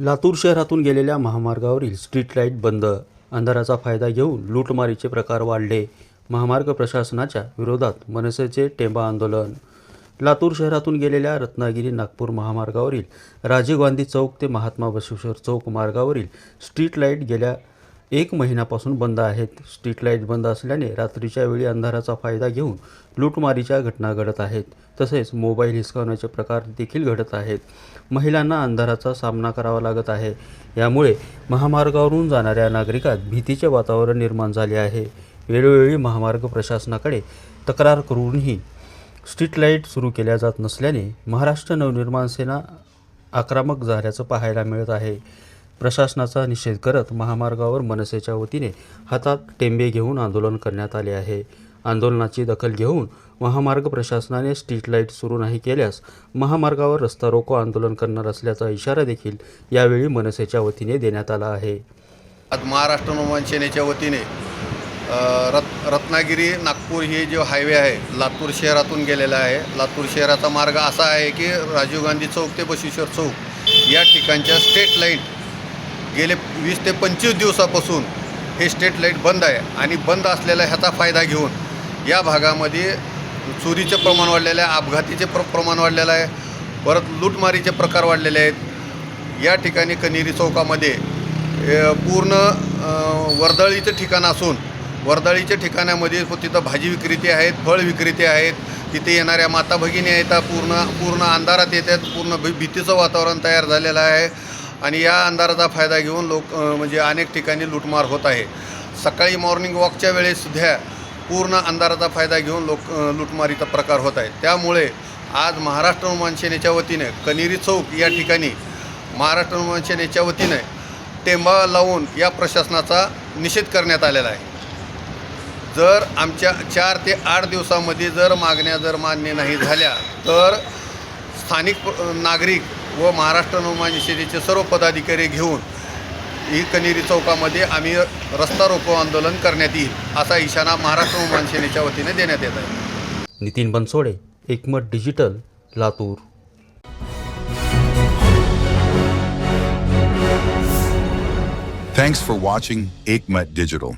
लातूर शहरातून गेलेल्या महामार्गावरील स्ट्रीट लाइट बंद अंधाराचा फायदा घेऊन लूटमारीचे प्रकार वाढले महामार्ग प्रशासनाच्या विरोधात मनसेचे टेंबा आंदोलन. लातूर शहरातून गेलेल्या रत्नागिरी नागपूर महामार्गावरील राजीव गांधी चौक ते महात्मा बसवेश्वर चौक मार्गावरील स्ट्रीट लाइट गेल्या एक महिन्यापासून बंद आहेत. स्ट्रीट लाइट बंद असल्याने रात्रीच्या वेळी अंधाराचा फायदा घेऊन लूटमारीच्या घटना घडत आहेत. तसेच मोबाईल हिसकावण्याचे प्रकार देखील घडत आहेत. महिलांना अंधाराचा सामना करावा लागत आहे. यामुळे महामार्गावरून जाणाऱ्या नागरिकात भीतीचे वातावरण निर्माण झाले आहे. वेळोवेळी महामार्ग प्रशासनाकडे तक्रार करूनही स्ट्रीट लाइट सुरू केल्या जात नसल्याने महाराष्ट्र नवनिर्माण सेना आक्रमक झाल्याचं पाहायला मिळत आहे. प्रशासनाचा निषेध करत महामार्गावर मनसेच्या वतीने हातात टेंबे घेऊन आंदोलन करण्यात आले आहे. आंदोलनाची दखल घेऊन महामार्ग प्रशासनाने स्ट्रीट लाइट सुरू नाही केल्यास महामार्गावर रस्ता रोको आंदोलन करणार असल्याचा इशारा देखील यावेळी मनसेच्या वतीने देण्यात आला आहे. आज महाराष्ट्र नवमान सेनेच्या वतीने रत् रत रत्नागिरी नागपूर ही जे हायवे आहे लातूर शहरातून गेलेला आहे. लातूर शहराचा मार्ग असा आहे की राजीव गांधी चौक ते बशेश्वर चौक या ठिकाणच्या स्टेट लाइट गेले वीस ते पंचवीस दिवसापासून हे स्ट्रेट लाइट बंद आहे आणि बंद असलेला ह्याचा फायदा घेऊन या भागामध्ये चोरीचे प्रमाण वाढलेलं आहे अपघातीचे प्र प्रमाण वाढलेलं आहे परत लूटमारीचे प्रकार वाढलेले आहेत. या ठिकाणी कनेरी चौकामध्ये पूर्ण वर्दळीचं ठिकाण असून वर्दळीच्या ठिकाणामध्ये तिथं भाजी विक्रेते आहेत फळ विक्रेते आहेत. तिथे येणाऱ्या माता भगिनी आहेत पूर्ण पूर्ण अंधारात येतात पूर्ण भी भीतीचं वातावरण तयार झालेलं आहे. आणि या अंधाराचा फायदा घेऊन लोक म्हणजे अनेक ठिकाणी लूटमार होत आहे. सकाळी मॉर्निंग वॉकच्या वेळेससुद्धा पूर्ण अंधाराचा फायदा घेऊन लोक लुटमारीचा प्रकार होत आहे. त्यामुळे आज महाराष्ट्र नवमान सेनेच्या वतीने कनेरी चौक या ठिकाणी महाराष्ट्र नवमान सेनेच्या वतीने टेंबा लावून या प्रशासनाचा निषेध करण्यात आलेला आहे. जर आमच्या चार ते आठ दिवसामध्ये जर मागण्या जर मान्य नाही झाल्या तर स्थानिक नागरिक व महाराष्ट्र नवमान सेनेचे सर्व पदाधिकारी घेऊन ही कनेरी चौकामध्ये आम्ही रस्ता रोको आंदोलन करण्यात येईल असा इशारा महाराष्ट्र नवमान सेनेच्या वतीने देण्यात येत आहे Nitin Bansode Ekmat digital Latur Thanks for watching Aikmat Digital.